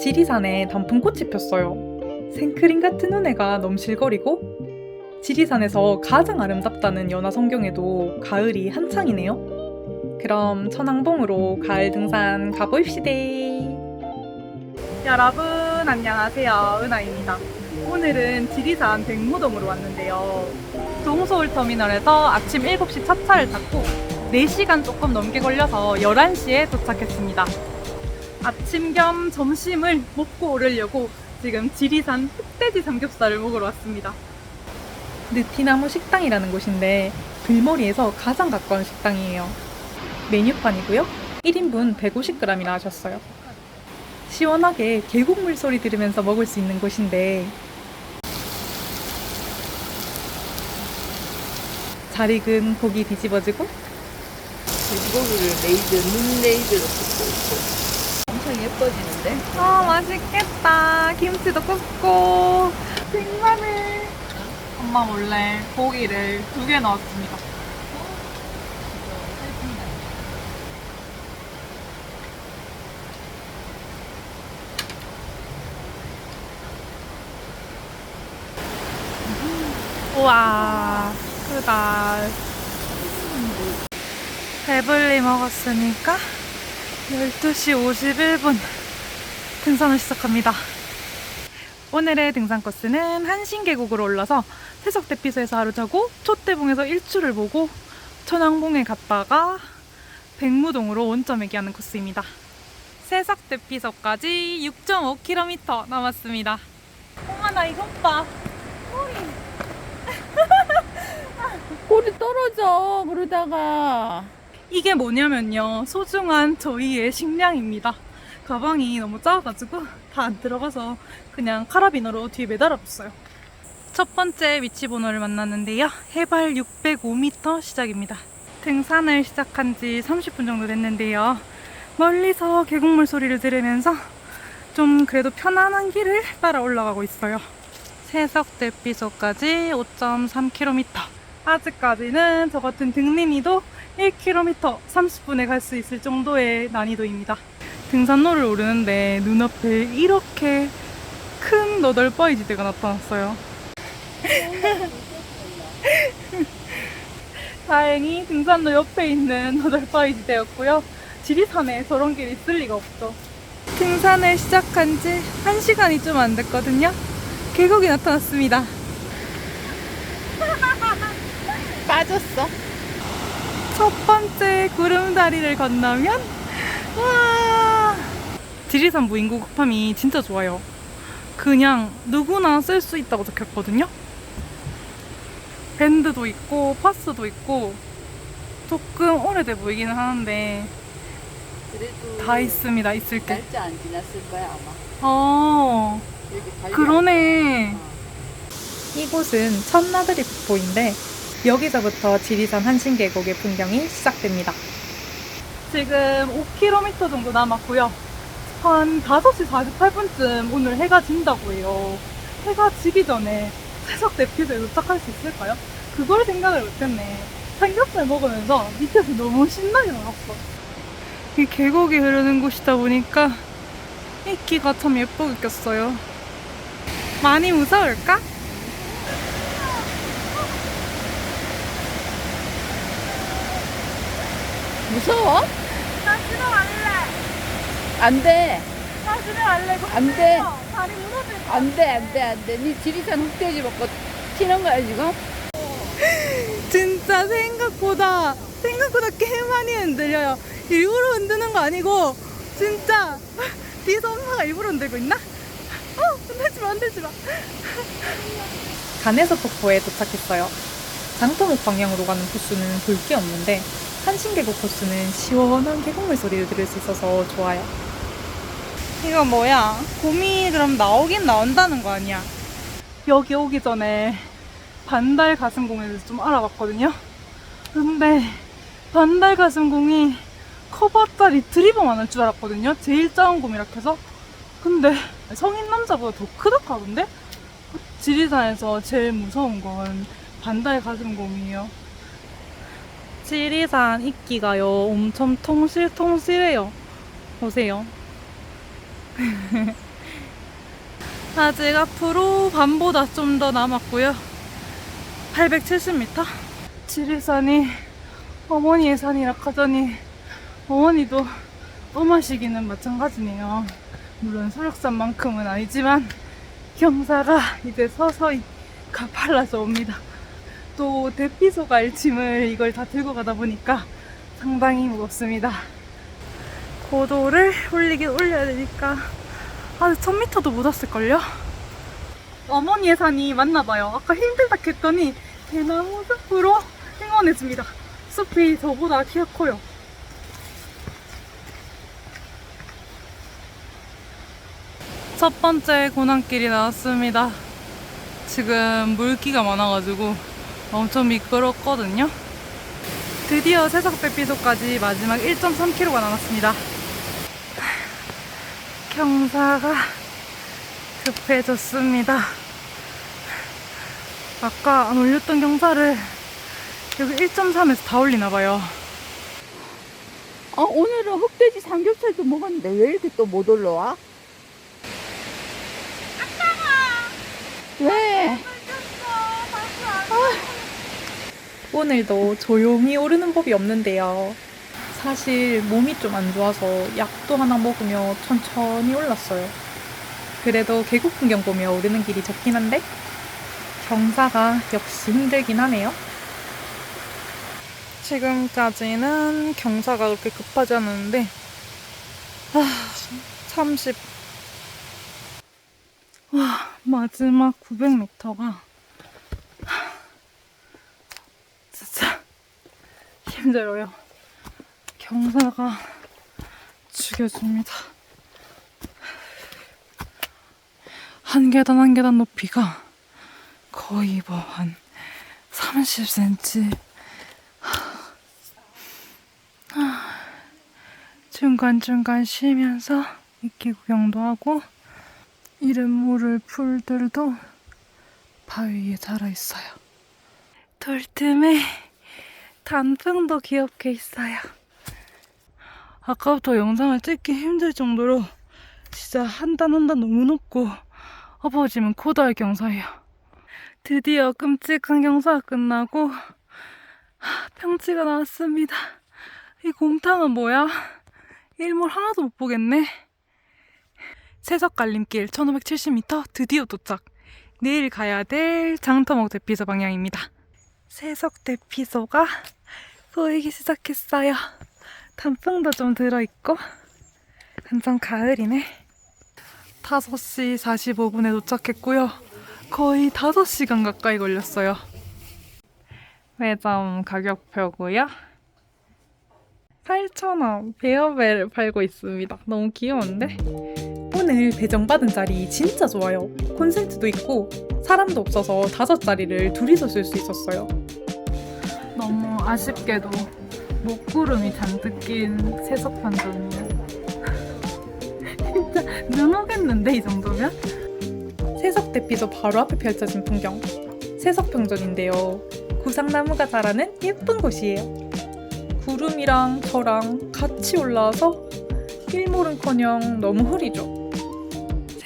지리산에 단풍꽃이 폈어요. 생크림 같은 은혜가 넘실거리고 지리산에서 가장 아름답다는 연화 성경에도 가을이 한창이네요. 그럼 천왕봉으로 가을 등산 가보입시다. 여러분 안녕하세요 은하입니다. 오늘은 지리산 백무동으로 왔는데요. 동서울 터미널에서 아침 7시 첫 차를 탔고 4시간 조금 넘게 걸려서 11시에 도착했습니다. 아침 겸 점심을 먹고 오르려고 지금 지리산 흑돼지 삼겹살을 먹으러 왔습니다. 느티나무 식당이라는 곳인데 글머리에서 가장 가까운 식당이에요. 메뉴판이고요. 1인분 150g이나 하셨어요. 시원하게 계곡물 소리 들으면서 먹을 수 있는 곳인데 잘 익은 고기 뒤집어지고 돼지고기를 레이저, 눈 레이저로 굽고 있고 예뻐지는데? 아 맛있겠다. 김치도 굽고. 생마늘 엄마 몰래 고기를 두 개 넣었습니다. 우와 크다. 배불리 먹었으니까 12시 51분 등산을 시작합니다. 오늘의 등산 코스는 한신계곡으로 올라서 세석대피소에서 하루 자고 촛대봉에서 일출을 보고 천왕봉에 갔다가 백무동으로 원점 얘기하는 코스입니다. 세석대피소까지 6.5km 남았습니다. 엄마 나 이것 봐. 꼬리 떨어져 그러다가 이게 뭐냐면요. 소중한 저희의 식량입니다. 가방이 너무 작아가지고 다 안 들어가서 그냥 카라비너로 뒤에 매달아뒀어요. 첫 번째 위치 번호를 만났는데요. 해발 605m 시작입니다. 등산을 시작한 지 30분 정도 됐는데요. 멀리서 계곡물 소리를 들으면서 좀 그래도 편안한 길을 따라 올라가고 있어요. 세석대피소까지 5.3km. 아직까지는 저 같은 등린이도 1km 30분에 갈 수 있을 정도의 난이도입니다. 등산로를 오르는데 눈앞에 이렇게 큰 너덜바위지대가 나타났어요. 다행히 등산로 옆에 있는 너덜바위지대였고요. 지리산에 저런 길이 있을 리가 없죠. 등산을 시작한 지 1시간이 좀 안 됐거든요. 계곡이 나타났습니다. 빠졌어 첫 번째 구름다리를 건너면 와 지리산 무인구 급함이 진짜 좋아요. 그냥 누구나 쓸 수 있다고 적혔거든요. 밴드도 있고 파스도 있고 조금 오래돼 보이기는 하는데 그래도 다 있습니다. 있을 게. 날짜 안 지났을 거야 아마 어 그러네. 어. 이곳은 천나들이 폭포인데 여기서부터 지리산 한신계곡의 풍경이 시작됩니다. 지금 5km 정도 남았고요. 한 5시 48분쯤 오늘 해가 진다고 해요. 해가 지기 전에 세석 대피소에 도착할 수 있을까요? 그걸 생각을 못했네. 삼겹살 먹으면서 밑에서 너무 신나게 나왔어. 이 계곡이 흐르는 곳이다 보니까 있기가 참 예쁘게 꼈어요. 많이 무서울까? 무서워? 나 집에 갈래. 안 돼 나 집에 갈래. 이거 안 돼. 힘들어. 다리 무너질 것 안돼 안 돼 안 돼 니 지리산 흑돼지 먹고 튀는 거야 지금? 진짜 생각보다 생각보다 꽤 많이 흔들려요. 일부러 흔드는 거 아니고 진짜 뒤에서 엄마가 일부러 흔들고 있나? 어 흔들지 마 흔들지 마. 간에서 폭포에 도착했어요. 장터목 방향으로 가는 코스는 볼 게 없는데 한신계곡 코스는 시원한 계곡물 소리를 들을 수 있어서 좋아요. 이거 뭐야? 곰이 그럼 나오긴 나온다는 거 아니야? 여기 오기 전에 반달 가슴공에 대해서 좀 알아봤거든요. 근데 반달 가슴공이 커버짜 리트리버만 할 줄 알았거든요. 제일 작은 곰이라 해서. 근데 성인 남자보다 더 크다고 하던데? 지리산에서 제일 무서운 건 반달 가슴곰이에요. 지리산 이끼가요 엄청 통실통실해요. 보세요. 아직 앞으로 반보다 좀 더 남았고요. 870m. 지리산이 어머니의 산이라 하더니 어머니도 엄하시기는 마찬가지네요. 물론 소력산만큼은 아니지만 경사가 이제 서서히 가팔라져 옵니다. 또 대피소 갈 짐을 이걸 다 들고 가다 보니까 상당히 무겁습니다. 고도를 올리긴 올려야 되니까 아 1000m도 못 왔을걸요? 어머니의 산이 맞나봐요. 아까 힘들다 했더니 대나무 숲으로 행원해줍니다. 숲이 저보다 키가 커요. 첫 번째 고난길이 나왔습니다. 지금 물기가 많아가지고 엄청 미끄럽거든요. 드디어 세석대피소까지 마지막 1.3km가 남았습니다. 경사가 급해졌습니다. 아까 안 올렸던 경사를 여기 1.3에서 다 올리나봐요. 아 오늘은 흑돼지 삼겹살도 먹었는데 왜 이렇게 또 못 올라와? 왜? 오늘도 조용히 오르는 법이 없는데요. 사실 몸이 좀 안 좋아서 약도 하나 먹으며 천천히 올랐어요. 그래도 계곡 풍경 보며 오르는 길이 좋긴 한데 경사가 역시 힘들긴 하네요. 지금까지는 경사가 그렇게 급하지 않았는데 아, 30. 와, 마지막 900m가 진짜 힘들어요. 경사가 죽여줍니다. 한 계단 한 계단 높이가 거의 뭐 한 30cm. 중간중간 쉬면서 이끼 구경도 하고 이름 모를 풀들도 바위에 자라있어요. 돌 틈에 단풍도 귀엽게 있어요. 아까부터 영상을 찍기 힘들 정도로 진짜 한 단 한 단 너무 높고 엎어지면 코다할 경사예요. 드디어 끔찍한 경사가 끝나고 하, 평지가 나왔습니다. 이 공탕은 뭐야? 일몰 하나도 못 보겠네. 세석갈림길 1570m 드디어 도착. 내일 가야 될 장터목 대피소 방향입니다. 세석 대피소가 보이기 시작했어요. 단풍도 좀 들어있고 완전 가을이네. 5시 45분에 도착했고요. 거의 5시간 가까이 걸렸어요. 매점 가격표고요. 8,000원 베어벨을 팔고 있습니다. 너무 귀여운데? 오늘 배정받은 자리 진짜 좋아요. 콘센트도 있고 사람도 없어서 다섯 자리를 둘이서 쓸 수 있었어요. 너무 아쉽게도 목구름이 잔뜩 낀 세석 판전이에요. 진짜 눈 오겠는데 이 정도면? 세석 대피소 바로 앞에 펼쳐진 풍경. 세석 평전인데요. 구상나무가 자라는 예쁜 곳이에요. 구름이랑 저랑 같이 올라와서 일몰은커녕 너무 흐리죠.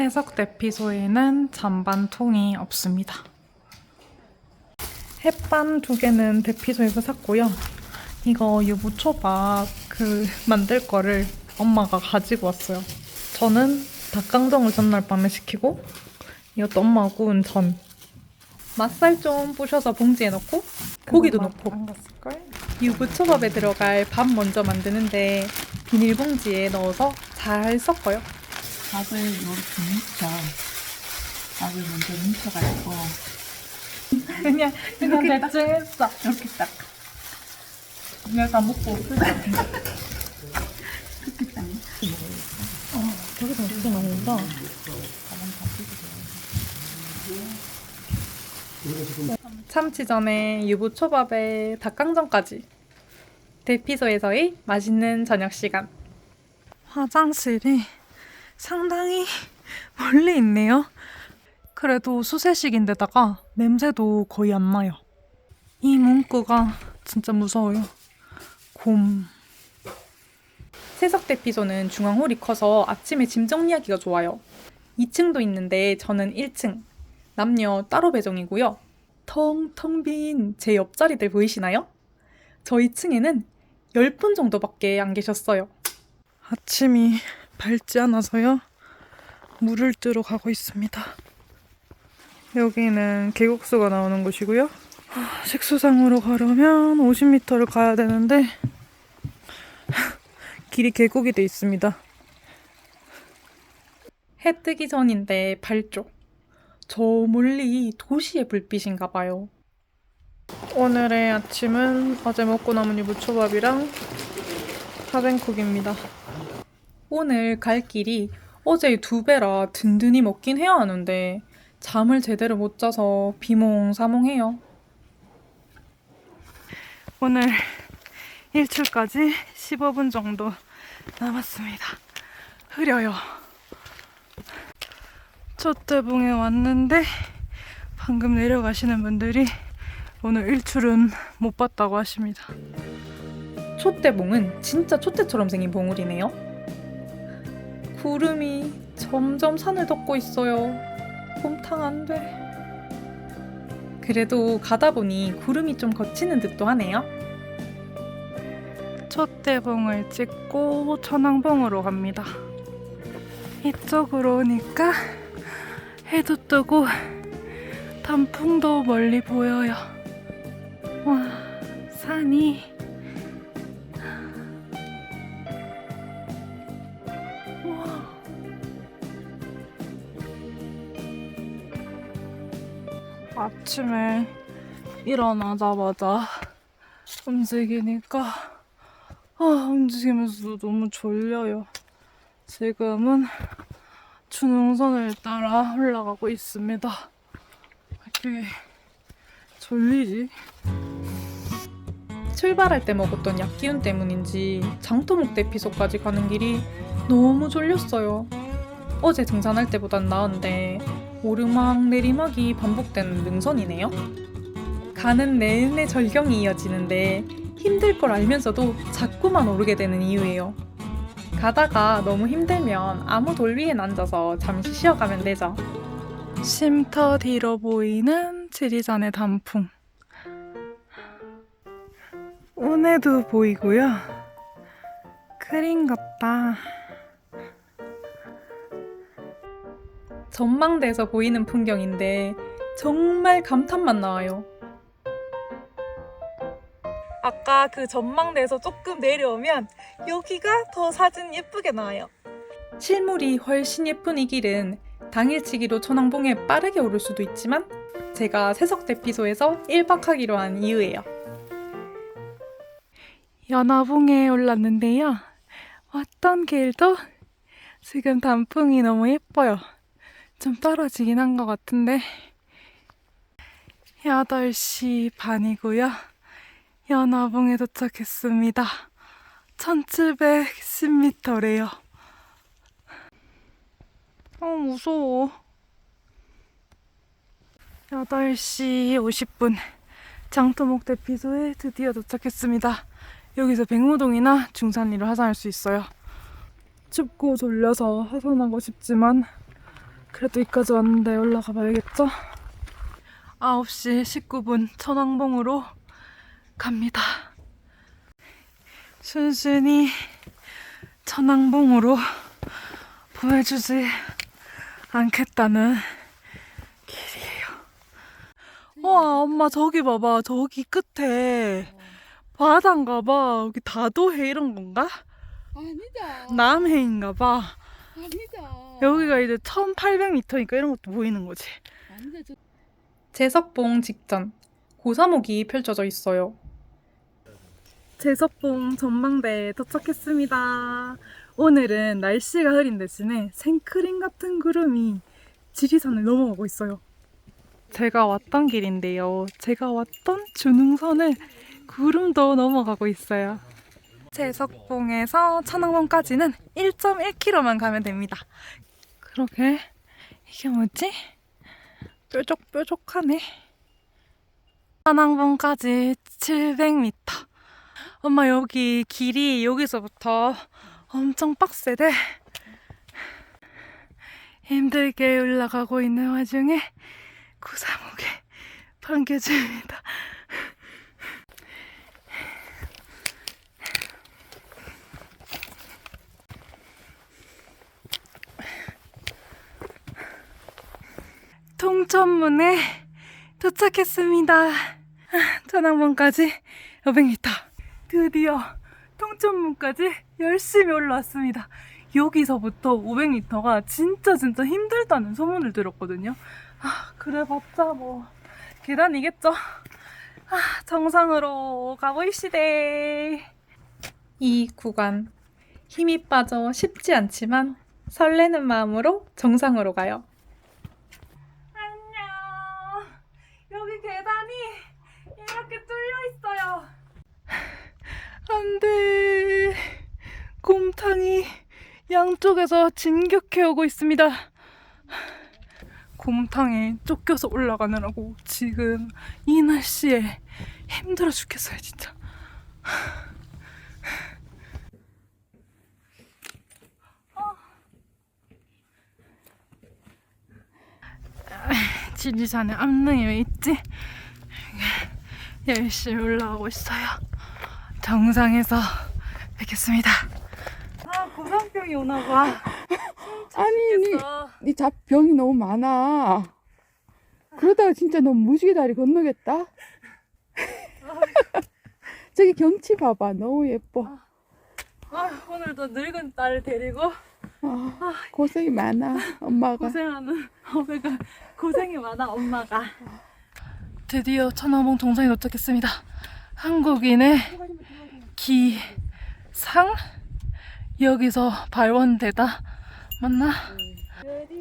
세석 대피소에는 잔반통이 없습니다. 햇반 두 개는 대피소에서 샀고요. 이거 유부초밥 그 만들 거를 엄마가 가지고 왔어요. 저는 닭강정을 전날 밤에 시키고 이것도 엄마가 구운 전. 맛살 좀 부셔서 봉지에 넣고 고기도 넣고 유부초밥에 들어갈 밥 먼저 만드는데 비닐봉지에 넣어서 잘 섞어요. 밥을 이렇게 묻혀. 밥을 먼저 묻혀가지고 그냥 그냥 대충 했어. 이렇게 딱 내가 다 먹고. 이렇게 딱 어, 저기서 진짜 많이다. 참치전에 유부초밥에 닭강정까지. 대피소에서의 맛있는 저녁 시간. 화장실이 상당히 멀리 있네요. 그래도 수세식인데다가 냄새도 거의 안 나요. 이 문구가 진짜 무서워요. 곰. 세석대피소는 중앙홀이 커서 아침에 짐 정리하기가 좋아요. 2층도 있는데 저는 1층. 남녀 따로 배정이고요. 텅텅 빈 제 옆자리들 보이시나요? 저 2층에는 10분 정도밖에 안 계셨어요. 아침이 밝지 않아서요. 물을 뜨러 가고 있습니다. 여기는 계곡수가 나오는 곳이고요. 아, 식수장으로 가려면 50m를 가야 되는데 길이 계곡이 돼 있습니다. 해 뜨기 전인데 밝죠. 저 멀리 도시의 불빛인가 봐요. 오늘의 아침은 어제 먹고 남은 유부초밥이랑 파뱅쿡입니다. 오늘 갈 길이 어제의 두 배라 든든히 먹긴 해야 하는데 잠을 제대로 못 자서 비몽사몽해요. 오늘 일출까지 15분 정도 남았습니다. 흐려요. 초대봉에 왔는데 방금 내려가시는 분들이 오늘 일출은 못 봤다고 하십니다. 촛대봉은 진짜 촛대처럼 생긴 봉우리네요. 구름이 점점 산을 덮고 있어요. 곰탕 안 돼. 그래도 가다 보니 구름이 좀 걷히는 듯도 하네요. 촛대봉을 찍고 천왕봉으로 갑니다. 이쪽으로 오니까 해도 뜨고 단풍도 멀리 보여요. 와, 산이 아침에 일어나자마자 움직이니까 아, 움직이면서도 너무 졸려요. 지금은 준흥선을 따라 올라가고 있습니다. 이렇게 졸리지? 출발할 때 먹었던 약기운 때문인지 장토목 대피소까지 가는 길이 너무 졸렸어요. 어제 등산할 때보단 나은데 오르막 내리막이 반복되는 능선이네요. 가는 내내 절경이 이어지는데 힘들 걸 알면서도 자꾸만 오르게 되는 이유예요. 가다가 너무 힘들면 아무 돌 위엔 앉아서 잠시 쉬어가면 되죠. 쉼터 뒤로 보이는 지리산의 단풍. 운해도 보이고요. 그림 같다. 전망대에서 보이는 풍경인데 정말 감탄만 나와요. 아까 그 전망대에서 조금 내려오면 여기가 더 사진 예쁘게 나와요. 실물이 훨씬 예쁜 이 길은 당일치기로 천왕봉에 빠르게 오를 수도 있지만 제가 세석대피소에서 1박 하기로 한 이유예요. 연화봉에 올랐는데요. 왔던 길도 지금 단풍이 너무 예뻐요. 좀 떨어지긴 한 것 같은데 8시 반이고요. 연화봉에 도착했습니다. 1710m래요. 어, 무서워. 8시 50분. 장토목 대피소에 드디어 도착했습니다. 여기서 백무동이나 중산리를 하산할 수 있어요. 춥고 졸려서 하산하고 싶지만 그래도 여기까지 왔는데 올라가 봐야겠죠? 9시 19분 천왕봉으로 갑니다. 순순히 천왕봉으로 보내주지 않겠다는 길이에요. 와, 엄마 저기 봐봐. 저기 끝에 바다인가 봐. 여기 다도해 이런 건가? 아니다. 남해인가 봐. 아니다. 여기가 이제 1800m니까 이런 것도 보이는 거지. 아니다. 저 제석봉 직전 고사목이 펼쳐져 있어요. 제석봉 전망대에 도착했습니다. 오늘은 날씨가 흐린 대신에 생크림 같은 구름이 지리산을 넘어가고 있어요. 제가 왔던 길인데요. 제가 왔던 준흥선을 구름도 넘어가고 있어요. 제석봉에서 천왕봉까지는 1.1km만 가면 됩니다. 그러게 이게 뭐지? 뾰족뾰족하네. 천왕봉까지 700m. 엄마 여기 길이 여기서부터 엄청 빡세대. 힘들게 올라가고 있는 와중에 구사목에 반겨줍니다. 통천문에 도착했습니다. 천왕봉까지 500m. 드디어 통천문까지 열심히 올라왔습니다. 여기서부터 500m가 진짜 진짜 힘들다는 소문을 들었거든요. 아, 그래봤자 뭐 계단이겠죠. 아, 정상으로 가고 있시대. 이 구간 힘이 빠져 쉽지 않지만 설레는 마음으로 정상으로 가요. 안녕. 여기 계단이 이렇게 뚫려 있어요. 안 돼. 곰탕이 양쪽에서 진격해 오고 있습니다. 곰탕에 쫓겨서 올라가느라고 지금 이 날씨에 힘들어 죽겠어요, 진짜. 지리산에 암릉이 왜 있지? 열심히 올라가고 있어요. 정상에서 뵙겠습니다. 아, 고산병이 오나 봐. 아니, 니, 니 잡병이 너무 많아. 그러다가 진짜 너 무지개 다리 건너겠다. 저기 경치 봐봐. 너무 예뻐. 아, 오늘도 늙은 딸 데리고 아, 고생이 많아. 엄마가. 고생하는 어머가 고생이 많아 엄마가. 드디어 천왕봉 정상에 도착했습니다. 한국인의 기상 여기서 발원되다 맞나?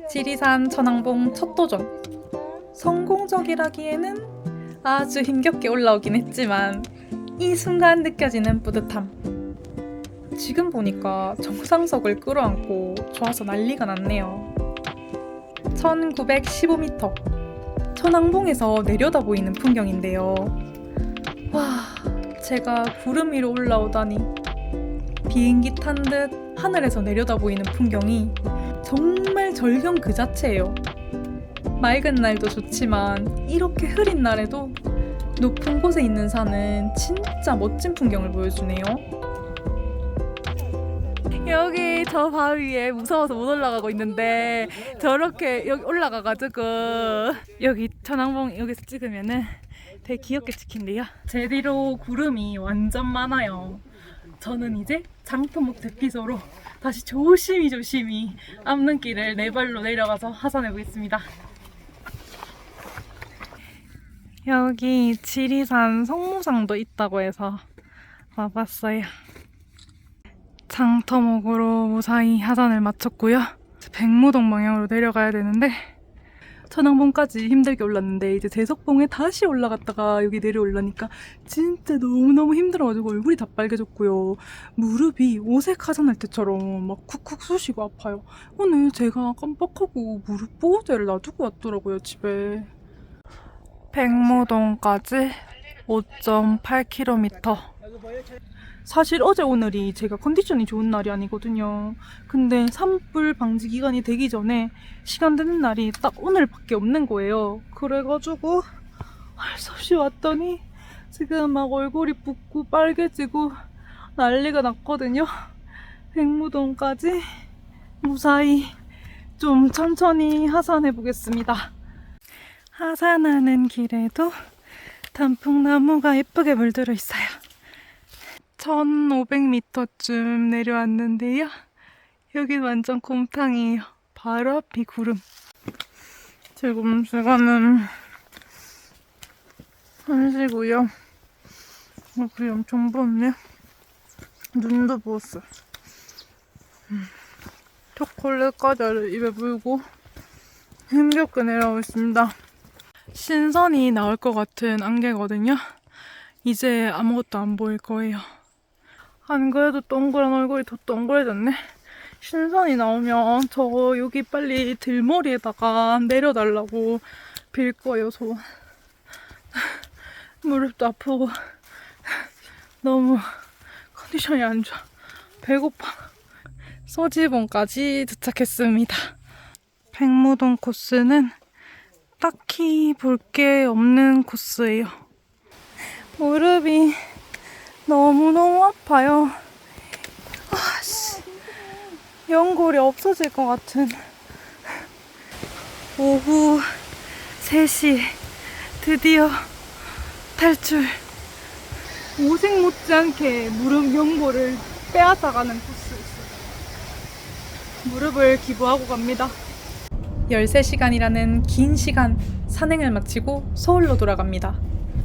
지리산 천왕봉 첫 도전. 성공적이라기에는 아주 힘겹게 올라오긴 했지만 이 순간 느껴지는 뿌듯함. 지금 보니까 정상석을 끌어안고 좋아서 난리가 났네요. 1915m. 천왕봉에서 내려다 보이는 풍경인데요. 와, 제가 구름 위로 올라오다니. 비행기 탄 듯 하늘에서 내려다 보이는 풍경이 정말 절경 그 자체예요. 맑은 날도 좋지만 이렇게 흐린 날에도 높은 곳에 있는 산은 진짜 멋진 풍경을 보여주네요. 여기 저 바위에 무서워서 못 올라가고 있는데 저렇게 여기 올라가가지고 여기 천왕봉 여기서 찍으면은 되게 귀엽게 찍힌대요. 제 뒤로 구름이 완전 많아요. 저는 이제 장터목 대피소로 다시 조심히 조심히 암릉길을 네 발로 내려가서 하산해 보겠습니다. 여기 지리산 성무상도 있다고 해서 와봤어요. 장터목으로 무사히 하산을 마쳤고요. 백무동 방향으로 내려가야 되는데 천왕봉까지 힘들게 올랐는데 이제 제석봉에 다시 올라갔다가 여기 내려올라니까 진짜 너무너무 힘들어가지고 얼굴이 다 빨개졌고요. 무릎이 오색 하산할 때처럼 막 쿡쿡 쑤시고 아파요. 오늘 제가 깜빡하고 무릎 보호대를 놔두고 왔더라고요, 집에. 백무동까지 5.8km. 사실 어제 오늘이 제가 컨디션이 좋은 날이 아니거든요. 근데 산불 방지 기간이 되기 전에 시간 되는 날이 딱 오늘밖에 없는 거예요. 그래가지고 할 수 없이 왔더니 지금 막 얼굴이 붓고 빨개지고 난리가 났거든요. 백무동까지 무사히 좀 천천히 하산해 보겠습니다. 하산하는 길에도 단풍나무가 예쁘게 물들어 있어요. 1500m쯤 내려왔는데요. 여긴 완전 곰탕이에요. 바로 앞이 구름. 지금 시간은 1시고요. 얼굴이 엄청 부었네. 눈도 부었어요. 음, 초콜릿 과자를 입에 물고 힘겹게 내려오고 있습니다. 신선이 나올 것 같은 안개거든요. 이제 아무것도 안 보일 거예요. 안 그래도 동그란 얼굴이 더 동그래졌네. 신선이 나오면 저 여기 빨리 들머리에다가 내려달라고 빌 거예요, 소원. 무릎도 아프고 너무 컨디션이 안 좋아. 배고파. 소지봉까지 도착했습니다. 백무동 코스는 딱히 볼 게 없는 코스예요. 무릎이 너무너무 아파요. 아씨, 연골이 없어질 것 같은. 오후 3시 드디어 탈출. 오색 못지않게 무릎 연골을 빼앗아가는 코스였어요. 무릎을 기부하고 갑니다. 13시간이라는 긴 시간 산행을 마치고 서울로 돌아갑니다.